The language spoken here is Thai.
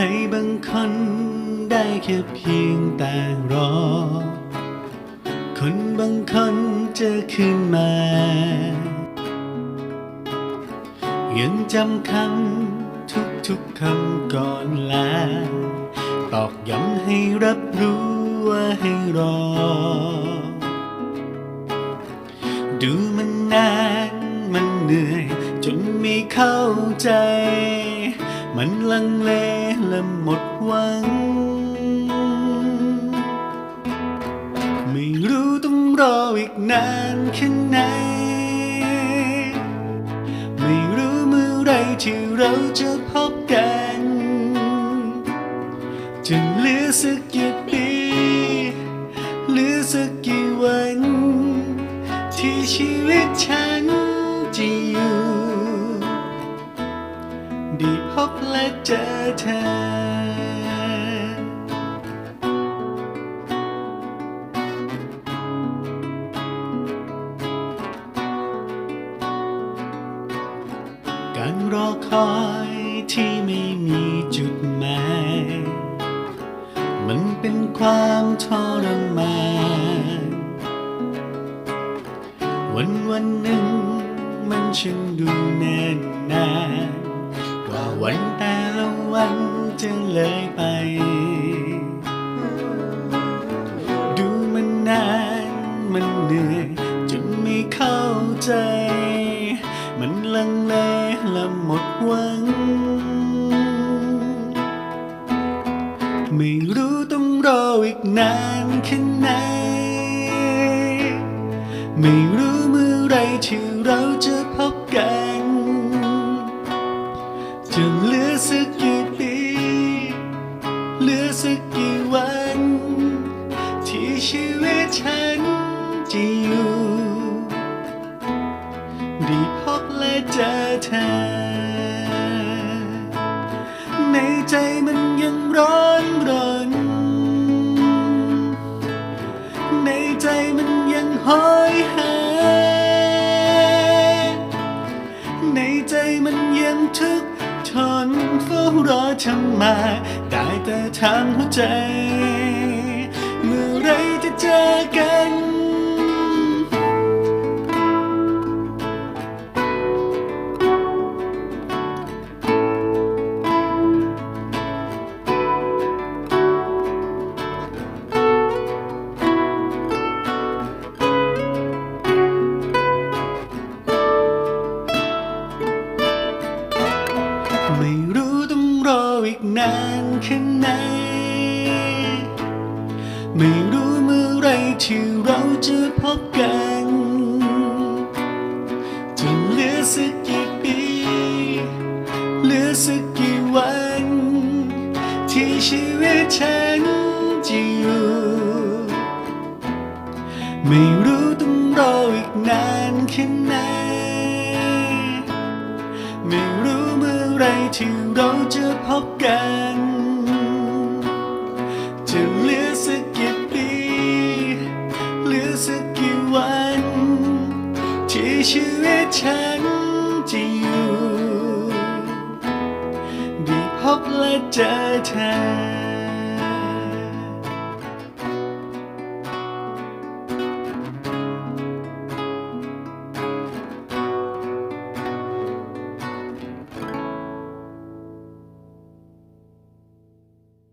รบางคนได้แค่เพียงแต่รอ คนบางคนจะขึ้นมา ยังจำคำทุกๆคำก่อนลา ตอกย้ำให้รับรู้ว่าให้รอ ดูมันนานมันเหนื่อย จนไม่เข้าใจ มันลังเล และหมดหวัง ไม่รู้ต้องรออีกนานแค่ไหน ไม่รู้เมื่อไรที่เราจะพบกัน จะเหลือสักกี่ปีเหลือสักกี่วัน ที่ชีวิตฉันจะอยู่ ได้พบและเจอเธอการรอคอยที่ไม่มีจุดหมาย มันเป็นความทรมานวันวันหนึ่งมันช่างดูแน่นนาน กว่าวันแต่ละวันจะเลยไป ดูมันนานมันเหนื่อยจนไม่เข้าใจ มันลังเลและหมดหวัง ไม่รู้ต้องรออีกนานแค่ไหน ไม่รู้เมื่อไรที่เราจะ เหลือสักกี่วัน ที่ชีวิตฉันจะอยู่ได้พบและเจอเธอ ในใจมันยังร้อนรน ในใจมันยังหอยหา ในใจมันยังทุกข์ ทนเฝ้ารอเธอมา ได้แต่ทางหัวใจ ไม่รู้ต้องรออีกนานแค่ไหน ไม่รู้เมื่อไรที่เราจะพบกันจะเหลือสักกี่ปี เหลือสักกี่วัน ที่ชีวิตฉันจะอยู่ ไม่รู้ต้องรออีกนานแค่ไหน ไม่รู้ ไรที่เราจะพบกัน จะเหลือสักกี่ปีเหลือสักกี่วัน ที่ชีวิตฉันจะอยู่ได้พบและเจอเธอ